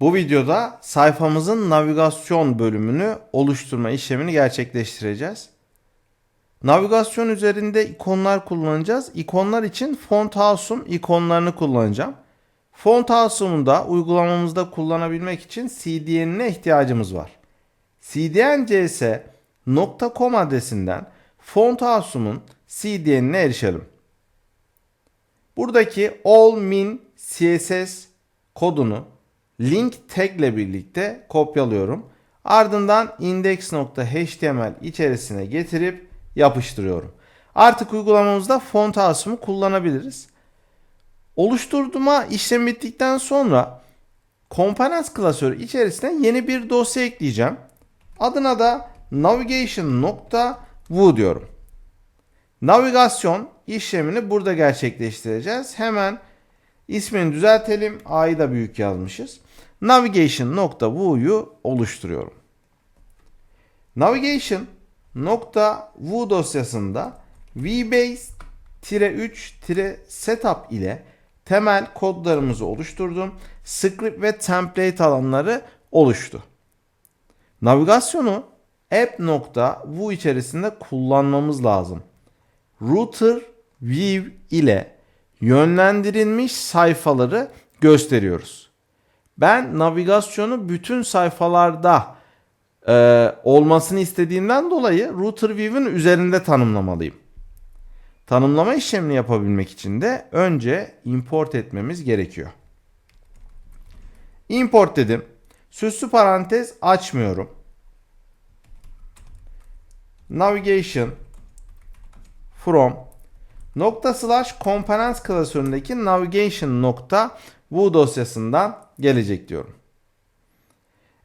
Bu videoda sayfamızın navigasyon bölümünü oluşturma işlemini gerçekleştireceğiz. Navigasyon üzerinde ikonlar kullanacağız. İkonlar için Font House'um ikonlarını kullanacağım. Font House'umu da uygulamamızda kullanabilmek için CDN'ine ihtiyacımız var. cdncs.com adresinden Font House'umun CDN'ine erişelim. Buradaki all min CSS kodunu link tag ile birlikte kopyalıyorum. Ardından index.html içerisine getirip yapıştırıyorum. Artık uygulamamızda font house'umu kullanabiliriz. Oluşturma işlemi bittikten sonra Components klasörü içerisine yeni bir dosya ekleyeceğim. Adına da navigation.view diyorum. Navigasyon işlemini burada gerçekleştireceğiz. Hemen ismini düzeltelim. A'yı da büyük yazmışız. Navigation.view'yu oluşturuyorum. Navigation.view dosyasında vbase-3-setup ile temel kodlarımızı oluşturdum. Script ve template alanları oluştu. Navigasyonu app.view içerisinde kullanmamız lazım. Router view ile yönlendirilmiş sayfaları gösteriyoruz. Ben navigasyonu bütün sayfalarda e, olmasını istediğimden dolayı router view'in üzerinde tanımlamalıyım. Tanımlama işlemini yapabilmek için de önce import etmemiz gerekiyor. Import dedim. Süslü parantez açmıyorum. Navigation from nokta slash components klasöründeki navigation nokta bu dosyasından gelecek diyorum.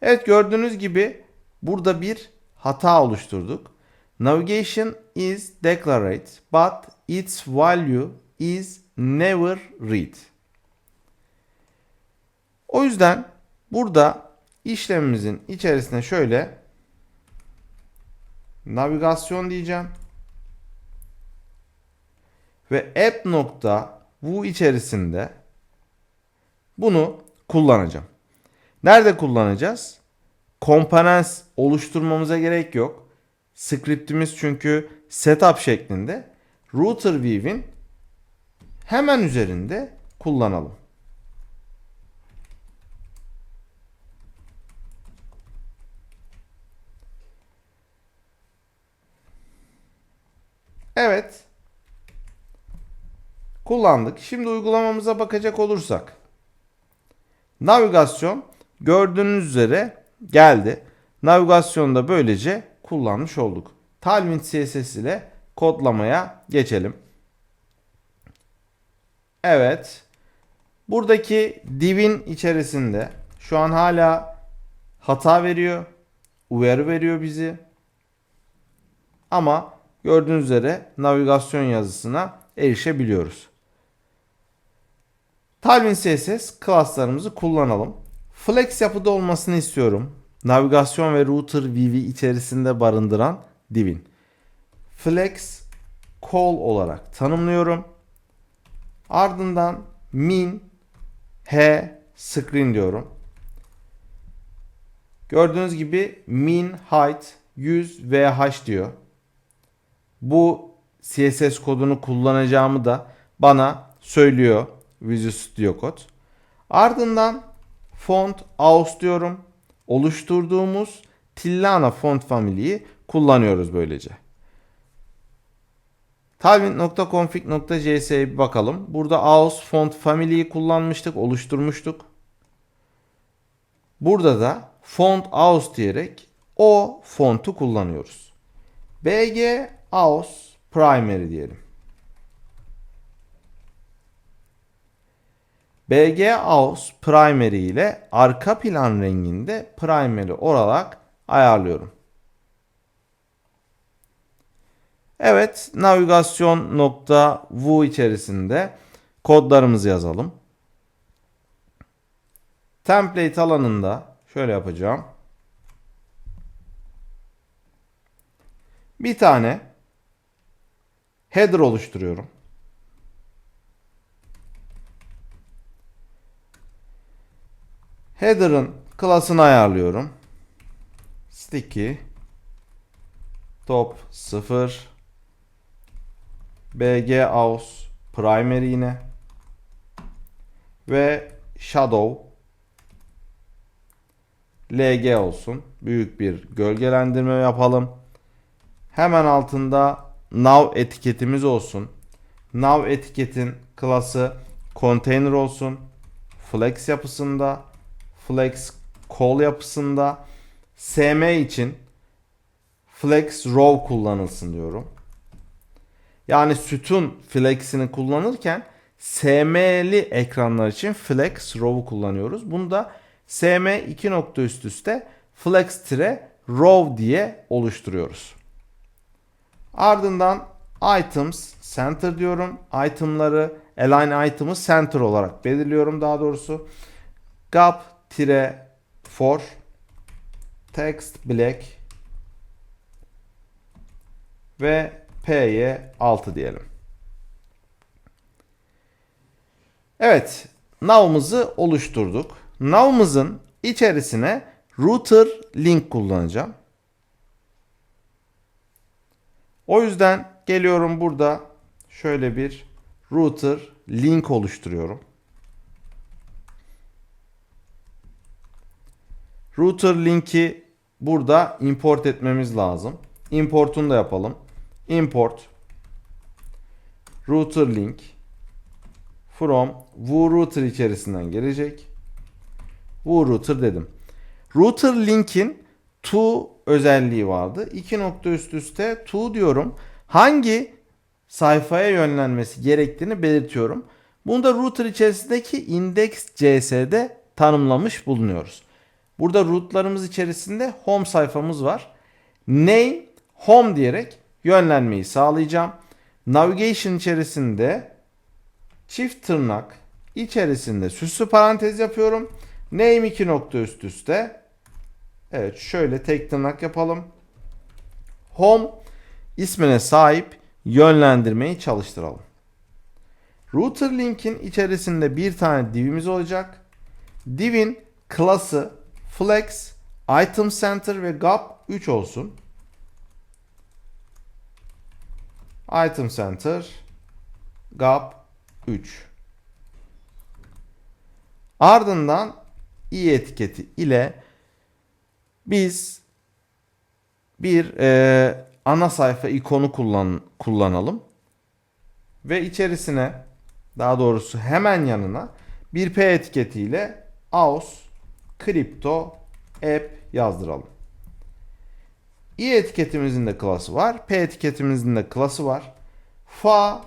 Evet gördüğünüz gibi burada bir hata oluşturduk. Navigation is declared but its value is never read. O yüzden burada işlemimizin içerisine şöyle navigasyon diyeceğim. Ve app nokta bu içerisinde bunu kullanacağım. Nerede kullanacağız? Components oluşturmamıza gerek yok. Scriptimiz çünkü setup şeklinde. Router view'in hemen üzerinde kullanalım. Evet. Kullandık. Şimdi uygulamamıza bakacak olursak. Navigasyon gördüğünüz üzere geldi. Navigasyonda böylece kullanmış olduk. Tailwind CSS ile kodlamaya geçelim. Evet. Buradaki divin içerisinde şu an hala hata veriyor. Uyarı veriyor bizi. Ama gördüğünüz üzere navigasyon yazısına erişebiliyoruz. Tailwind CSS klaslarımızı kullanalım. Flex yapıda olmasını istiyorum. Navigasyon ve router view'i içerisinde barındıran divin. Flex call olarak tanımlıyorum. Ardından min h screen diyorum. Gördüğünüz gibi min height 100 vh diyor. Bu CSS kodunu kullanacağımı da bana söylüyor Visual Studio Code. Ardından font aus diyorum. Oluşturduğumuz Tillana font family'yi kullanıyoruz böylece. Tailwind.config.cs'ye bir bakalım. Burada aus font family'yi kullanmıştık, oluşturmuştuk. Burada da font aus diyerek o fontu kullanıyoruz. bg aus primary diyelim. BG Aus Primary ile arka plan renginde primary olarak ayarlıyorum. Evet, navigasyon nokta vu içerisinde kodlarımızı yazalım. Template alanında şöyle yapacağım. Bir tane header oluşturuyorum. Header'ın klasını ayarlıyorum. Sticky top 0 bg aus primary yine ve shadow lg olsun. Büyük bir gölgelendirme yapalım. Hemen altında now etiketimiz olsun. Now etiketin klası container olsun. Flex yapısında, flex call yapısında, sm için flex row kullanılsın diyorum. Yani sütun flex'ini kullanırken sm'li ekranlar için flex row'u kullanıyoruz. Bunu da sm 2 nokta üst üste flex tire row diye oluşturuyoruz. Ardından items center diyorum. Itemları align item'ı center olarak belirliyorum daha doğrusu. gap tire for text black ve p'ye 6 diyelim. Evet, now'ımızı oluşturduk. Now'ımızın içerisine router link kullanacağım. O yüzden geliyorum burada şöyle bir router link oluşturuyorum. Router linki burada import etmemiz lazım. Importunu da yapalım. Import router link from wrouter içerisinden gelecek. Wrouter dedim. Router linkin to özelliği vardı. İki nokta üst üste to diyorum. Hangi sayfaya yönlenmesi gerektiğini belirtiyorum. Bunu da router içerisindeki index.cs'de tanımlamış bulunuyoruz. Burada rootlarımız içerisinde home sayfamız var. Name home diyerek yönlenmeyi sağlayacağım. Navigation içerisinde çift tırnak içerisinde süslü parantez yapıyorum. Name 2 nokta üst üste. Evet şöyle tek tırnak yapalım. Home ismine sahip yönlendirmeyi çalıştıralım. Router link'in içerisinde bir tane divimiz olacak. Divin klası flex, item center ve gap 3 olsun. Item Center gap 3. Ardından i etiketi ile biz bir e, ana sayfa ikonu kullan, kullanalım ve içerisine daha doğrusu hemen yanına bir p etiketiyle aus crypto app yazdıralım. i etiketimizin de klası var. P etiketimizin de klası var. Fa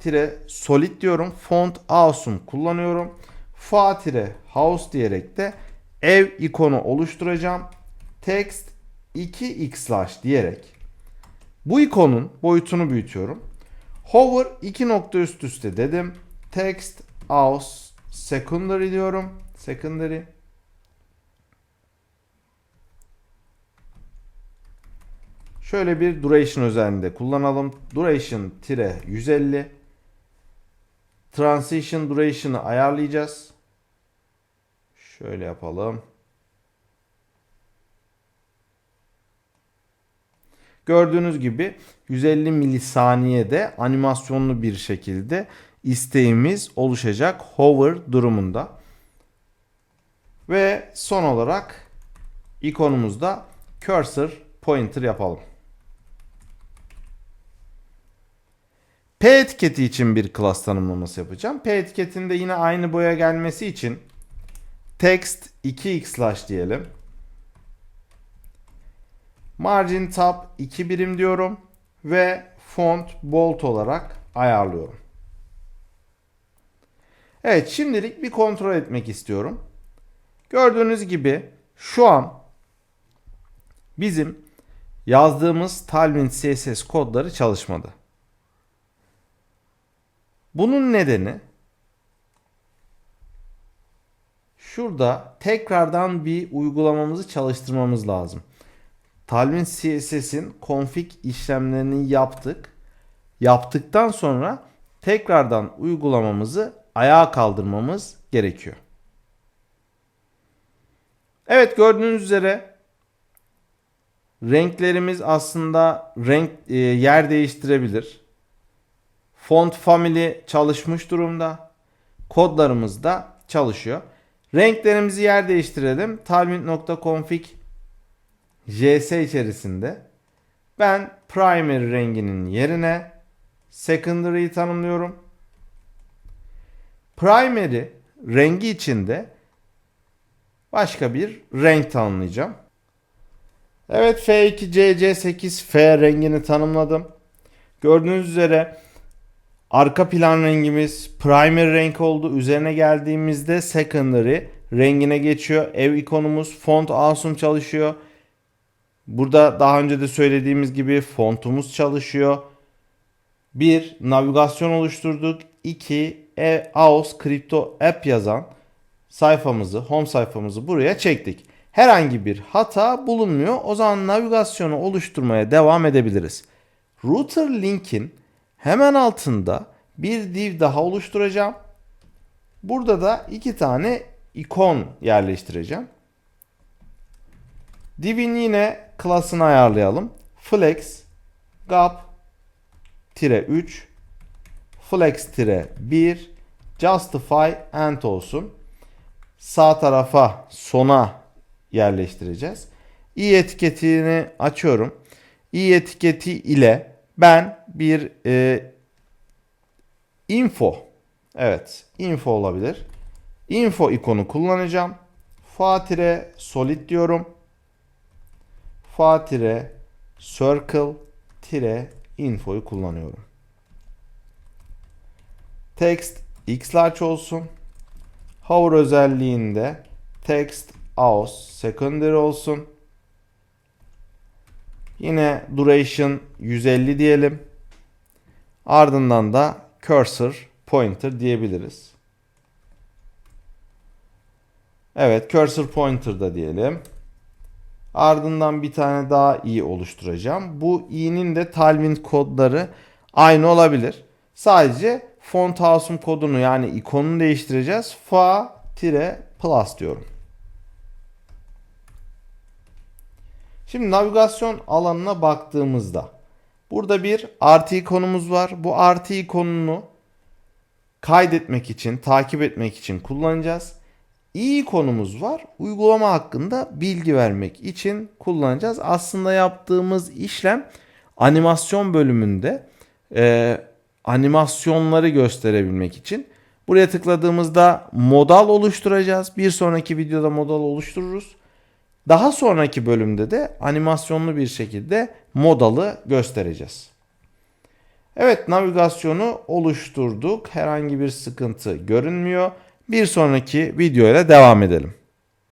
tire solid diyorum. Font awesome kullanıyorum. Fa tire house diyerek de ev ikonu oluşturacağım. Text 2x slash diyerek bu ikonun boyutunu büyütüyorum. Hover 2 nokta üst üste dedim. Text aus secondary diyorum. Secondary Şöyle bir duration özelliğinde kullanalım. Duration tire 150. Transition duration'ı ayarlayacağız. Şöyle yapalım. Gördüğünüz gibi 150 milisaniyede animasyonlu bir şekilde isteğimiz oluşacak hover durumunda. Ve son olarak ikonumuzda cursor pointer yapalım. P etiketi için bir class tanımlaması yapacağım. P etiketinde yine aynı boya gelmesi için text 2x slash diyelim. Margin tab 2 birim diyorum ve font bold olarak ayarlıyorum. Evet şimdilik bir kontrol etmek istiyorum. Gördüğünüz gibi şu an bizim yazdığımız Tailwind CSS kodları çalışmadı. Bunun nedeni şurada tekrardan bir uygulamamızı çalıştırmamız lazım. Tailwind CSS'in config işlemlerini yaptık. Yaptıktan sonra tekrardan uygulamamızı ayağa kaldırmamız gerekiyor. Evet gördüğünüz üzere renklerimiz aslında renk e, yer değiştirebilir. Font family çalışmış durumda. Kodlarımız da çalışıyor. Renklerimizi yer değiştirelim. Tailwind.config JS içerisinde ben primary renginin yerine secondary'yi tanımlıyorum. Primary rengi içinde başka bir renk tanımlayacağım. Evet F2CC8F rengini tanımladım. Gördüğünüz üzere arka plan rengimiz primary renk oldu. Üzerine geldiğimizde secondary rengine geçiyor. Ev ikonumuz font awesome çalışıyor. Burada daha önce de söylediğimiz gibi fontumuz çalışıyor. Bir navigasyon oluşturduk. İki e AOS Crypto App yazan sayfamızı, home sayfamızı buraya çektik. Herhangi bir hata bulunmuyor. O zaman navigasyonu oluşturmaya devam edebiliriz. Router link'in hemen altında bir div daha oluşturacağım. Burada da iki tane ikon yerleştireceğim. Div'in yine klasını ayarlayalım. Flex gap 3 flex 1 justify end olsun. Sağ tarafa sona yerleştireceğiz. i etiketini açıyorum. i etiketi ile ben bir e, info evet info olabilir. Info ikonu kullanacağım. Fatire solid diyorum fa tire circle tire info'yu kullanıyorum. Text x large olsun. Hover özelliğinde text aus secondary olsun. Yine duration 150 diyelim. Ardından da cursor pointer diyebiliriz. Evet cursor pointer da diyelim. Ardından bir tane daha i oluşturacağım. Bu i'nin de Tailwind kodları aynı olabilir. Sadece font awesome kodunu yani ikonunu değiştireceğiz. Fa plus diyorum. Şimdi navigasyon alanına baktığımızda burada bir artı ikonumuz var. Bu artı ikonunu kaydetmek için, takip etmek için kullanacağız iyi konumuz var. Uygulama hakkında bilgi vermek için kullanacağız. Aslında yaptığımız işlem animasyon bölümünde e, animasyonları gösterebilmek için. Buraya tıkladığımızda modal oluşturacağız. Bir sonraki videoda modal oluştururuz. Daha sonraki bölümde de animasyonlu bir şekilde modalı göstereceğiz. Evet navigasyonu oluşturduk. Herhangi bir sıkıntı görünmüyor. Bir sonraki videoyla devam edelim.